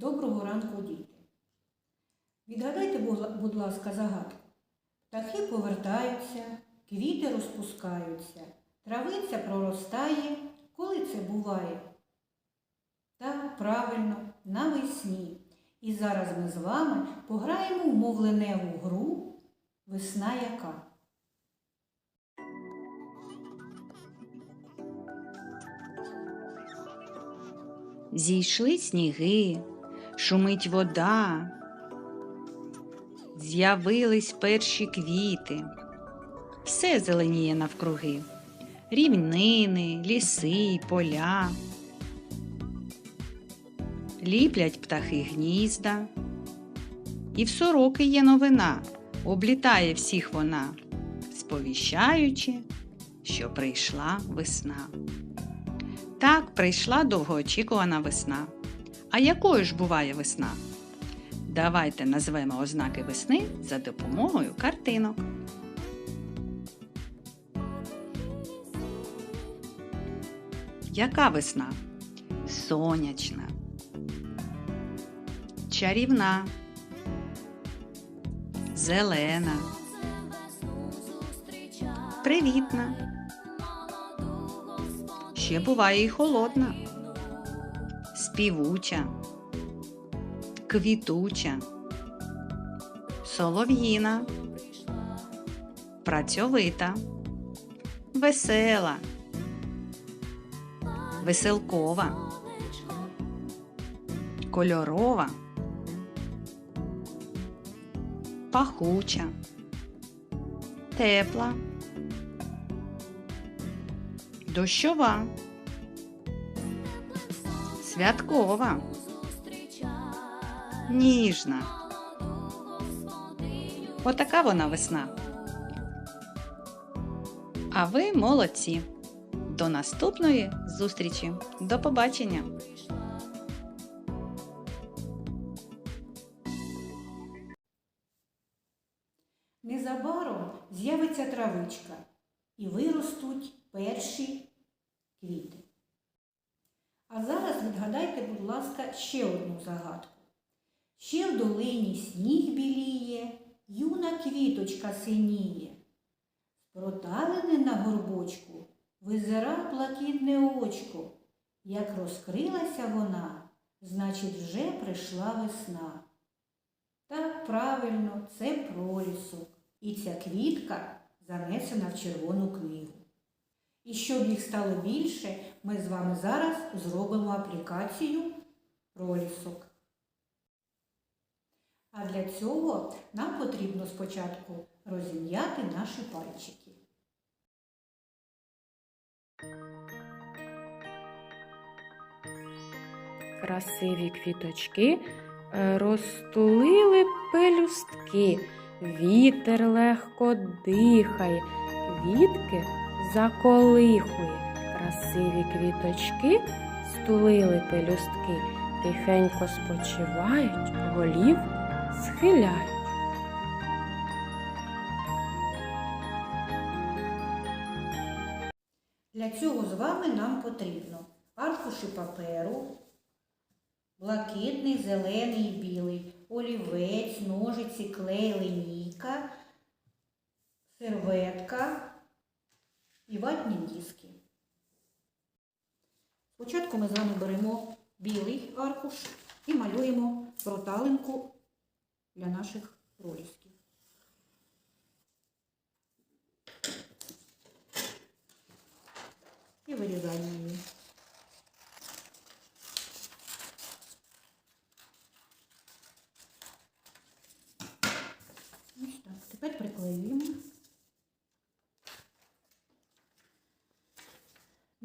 Доброго ранку, діти. Відгадайте, будь- ласка, загадку. Птахи повертаються, квіти розпускаються, травиця проростає. Коли це буває? Так, правильно, навесні. І зараз ми з вами пограємо в мовленеву гру Весна яка. Зійшли сніги, шумить вода, з'явились перші квіти, все зеленіє навкруги, рівнини, ліси, поля. Ліплять птахи гнізда, і в сороки є новина, облітає всіх вона, сповіщаючи, що прийшла весна. Так, прийшла довгоочікувана весна. А якою ж буває весна? Давайте назвемо ознаки весни за допомогою картинок. Яка весна? Сонячна, чарівна, зелена, привітна. Ще буває і холодна, співуча, квітуча, солов'їна, працьовита, весела, веселкова, кольорова, пахуча, тепла. Дощова. Святкова. Ніжна. Отака вона весна. А ви молодці. До наступної зустрічі. До побачення! Незабаром з'явиться травичка і виростуть перші квіти. А зараз відгадайте, будь ласка, ще одну загадку. Ще в долині сніг біліє, юна квіточка синіє. Проталини на горбочку визира блакитне очко. Як розкрилася вона, значить, вже прийшла весна. Так правильно, це пролісок. І ця квітка занесена в червону книгу. І щоб їх стало більше, ми з вами зараз зробимо аплікацію пролісок. А для цього нам потрібно спочатку розім'яти наші пальчики. Красиві квіточки е, розтулили пелюстки, вітер легко дихає, квітки заколихує. Красиві квіточки стулили пелюстки, тихенько спочивають, голів схиляють. Для цього з вами нам потрібно аркуші паперу, блакитний, зелений і білий, олівець, ножиці, клей, линійка, серветка і ватні диски. Спочатку ми з вами беремо білий аркуш і малюємо проталинку для наших пролісків. І вирізаємо її. Тепер приклеюємо.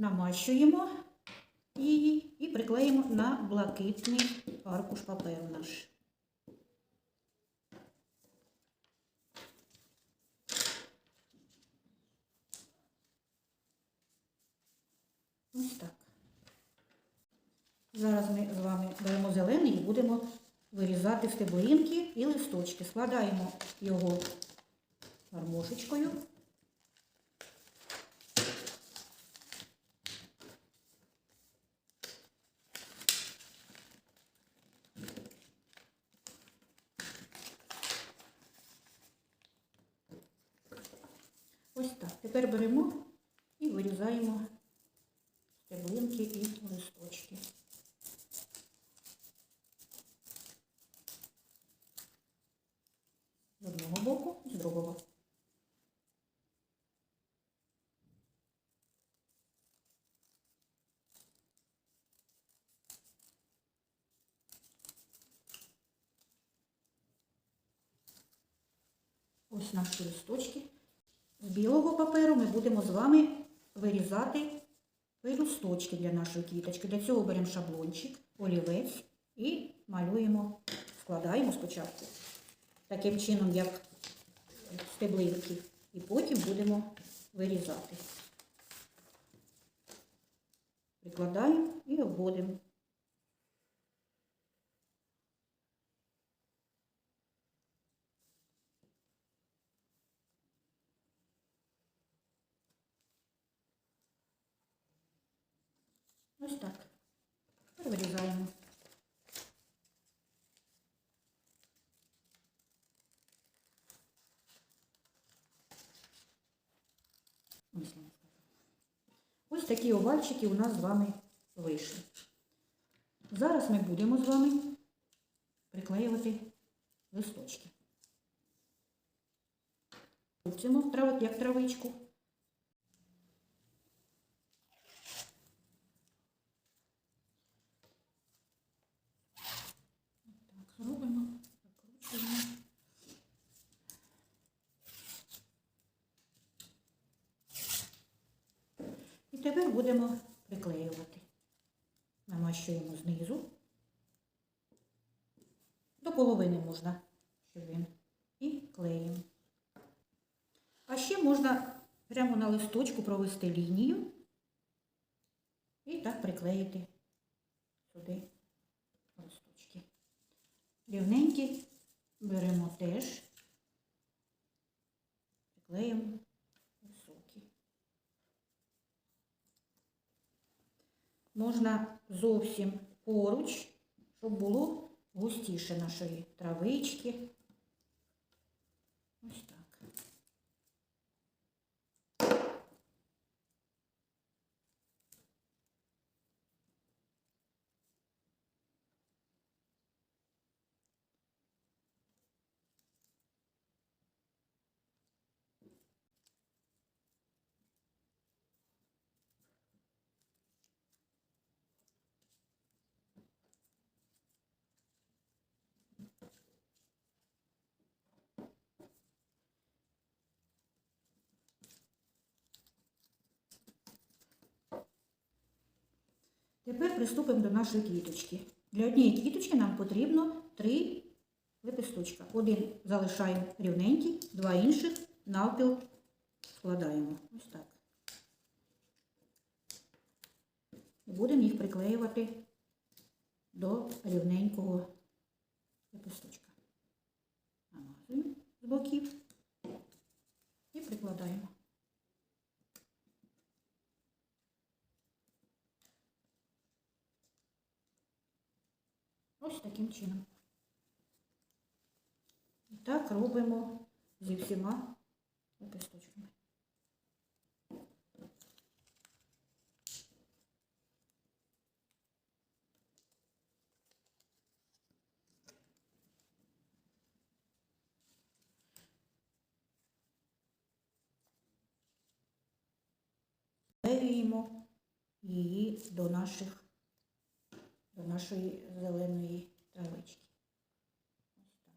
Намащуємо її і приклеїмо на блакитний аркуш паперу наш. Ось так. Зараз ми з вами беремо зелений і будемо вирізати стеблинки і листочки. Складаємо його гармошечкою. Ось так. Тепер беремо і вирізаємо стеблинки і листочки. З одного боку, з другого. Ось наші листочки. З білого паперу ми будемо з вами вирізати пелюсточки для нашої квіточки. Для цього беремо шаблончик, олівець і малюємо, складаємо спочатку таким чином, як стеблинки, і потім будемо вирізати. Прикладаємо і обводимо. Ось так. Тепер вирізаємо. Ось такі овальчики у нас з вами вийшли. Зараз ми будемо з вами приклеювати листочки. Крутимо як травичку. Так, зробимо, закручуємо. І тепер будемо приклеювати. Намащуємо знизу. До половини можна, щоб він. І клеїмо. А ще можна прямо на листочку провести лінію і так приклеїти сюди листочки. Рівненькі беремо теж, приклеїмо високі. Можна зовсім поруч, щоб було густіше нашої травички. Ось так. Тепер приступимо до нашої квіточки. Для однієї квіточки нам потрібно три лепесточка. Один залишаємо рівненький, два інших навпіл складаємо. Ось так. І будемо їх приклеювати до рівненького лепесточка. Намазуємо з боків і прикладаємо. Ось таким чином. І так робимо зі всіма лепесточками. Клеюємо її до наших до нашої зеленої травички. Ось так.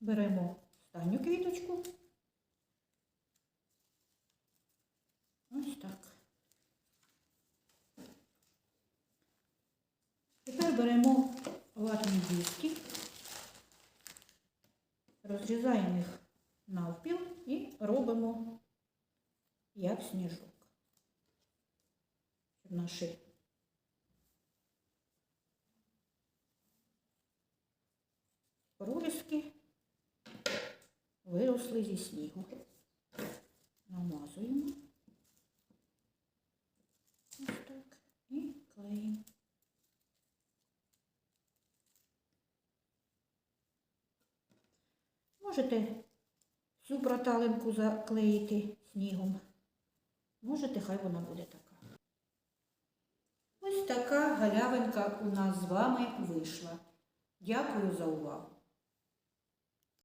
Беремо останню квіточку. Ось так. Тепер беремо ватні диски, розрізаємо їх навпіл і робимо як сніжок. Наші прорізки виросли зі снігу. Намазуємо. Ось так. І клеїмо. Можете всю проталинку заклеїти снігом. Можете, хай вона буде така. Ось така галявинка у нас з вами вийшла. Дякую за увагу.